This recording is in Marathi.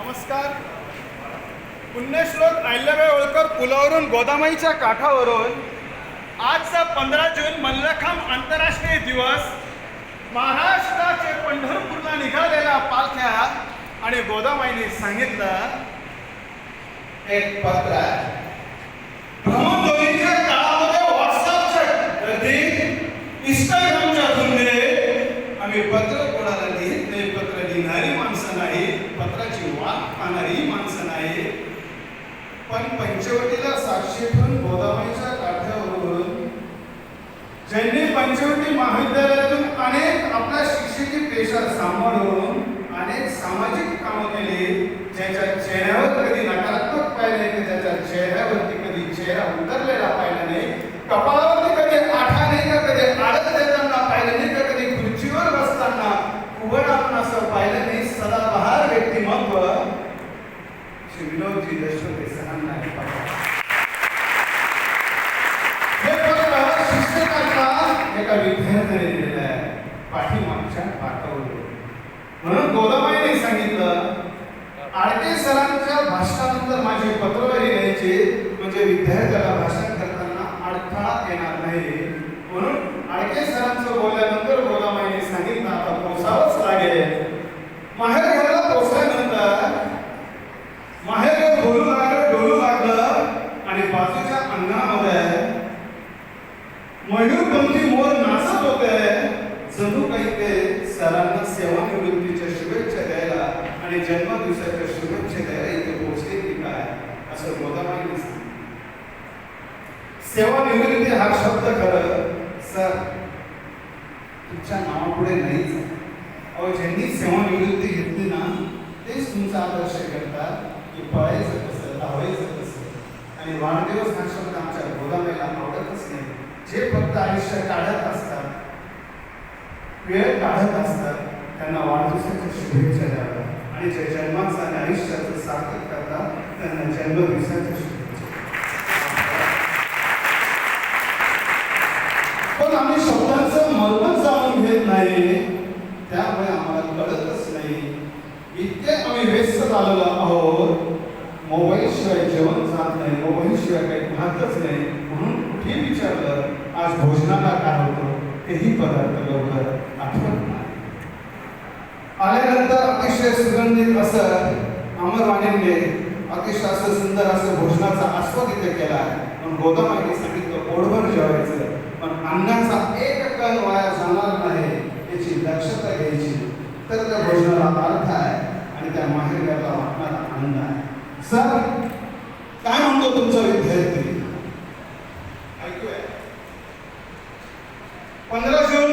नमस्कार. पुण्यश्लोक अहिल्याबाई होळकर पुलावरून गोदामाईच्या काठावरून आजचा पंधरा जून मल्लखांब आंतरराष्ट्रीय दिवस. महाराष्ट्राचे पंढरपूरला निघालेल्या पालख्या आणि गोदामाईने सांगितलं एक पत्र पत्राची माणसं नाही पण पंचवटीला साक्षी ठेवून गोदामाईच्या काठ्यावरून ज्यांनी पंचवटी महाविद्यालयातून अनेक आपल्या शिक्षकी पेशा सांभाळून अनेक सामाजिक कामं केली ज्याच्या चेहऱ्यावर कधी नकारात्मक पाहिलं नाही की ज्याच्या चेहऱ्यावरती कधी चेहरा उतरलेला पाहिला नाही कपाळावरती कधी आठा नाही का कधी आडत देताना पाहिलं नाही का कधी खुर्चीवर बसताना उघड आपण असं पाहिलं नाही सदाबहार व्यक्तिमत्व श्री विनोदजी देशमुख सरांना हे पत्र. हे एका विद्यार्थ्याने दिलेलं आहे पाठीमागच्या पाठावर म्हणून गोदाबाईने सांगितलं आडके सरांच्या भाषणानंतर माझे पत्र द्यायची म्हणजे विद्यार्थ्याला भाषण करताना अडथळा येणार नाही मयूरपंथी मोर नाचत होते. जणू काही ते सरांना सेवानिवृत्तीच्या शुभेच्छा द्यायला आणि जन्मदिवसाच्या शुभेच्छा द्यायला इथे पोहोचले की काय? असं गोदाबाईने सांगितलं सेवानिवृत्ती हा शब्द खरं सर तुमच्या नावापुढे नाहीच अहो ज्यांनी सेवानिवृत्ती घेतली ना तेच तुमचा आदर्श करतात की पळायचं कसं धावायचं कसं. आणि वाढदिवस हा शब्द आमच्या गोदामेला आवडतच नाही. जे फक्त आयुष्य काढत असतात वेळ काढत असतात त्यांना वाढदिवसाच्या शुभेच्छा द्याव्या. आणि जे जन्माचं आणि आयुष्याचं सार्थक करतात त्यांना जन्मदिवसाच्या शुभेच्छा. पण आम्ही शब्दांचं मर्मच जाणून घेत नाही. त्यामुळे आम्हाला कळतच नाही. इतके आम्ही व्यस्त झालेलो आहोत. मोबाईल शिवाय जेवण जात नाही. मोबाईल शिवाय काही खातच नाही. म्हणून हे विचारलं आज भोजनाला काय होतं? तेही पदार्थ लवकर आठवत नाही. आल्यानंतर अतिशय सुगंधित असं अमरवाणींनी अतिशय असं सुंदर असं भोजनाचा आस्वाद इथे केला पण गोदामाने सांगितलं ओढवर जेवायचं पण अन्नाचा एक कण वाया जाणार नाही याची दक्षता घ्यायची. तर त्या भोजनाला अर्थ आहे आणि त्या माहेरला वाटणारा आनंद आहे. सर काय म्हणतो तुमचा विद्यार्थी? पंधरा जून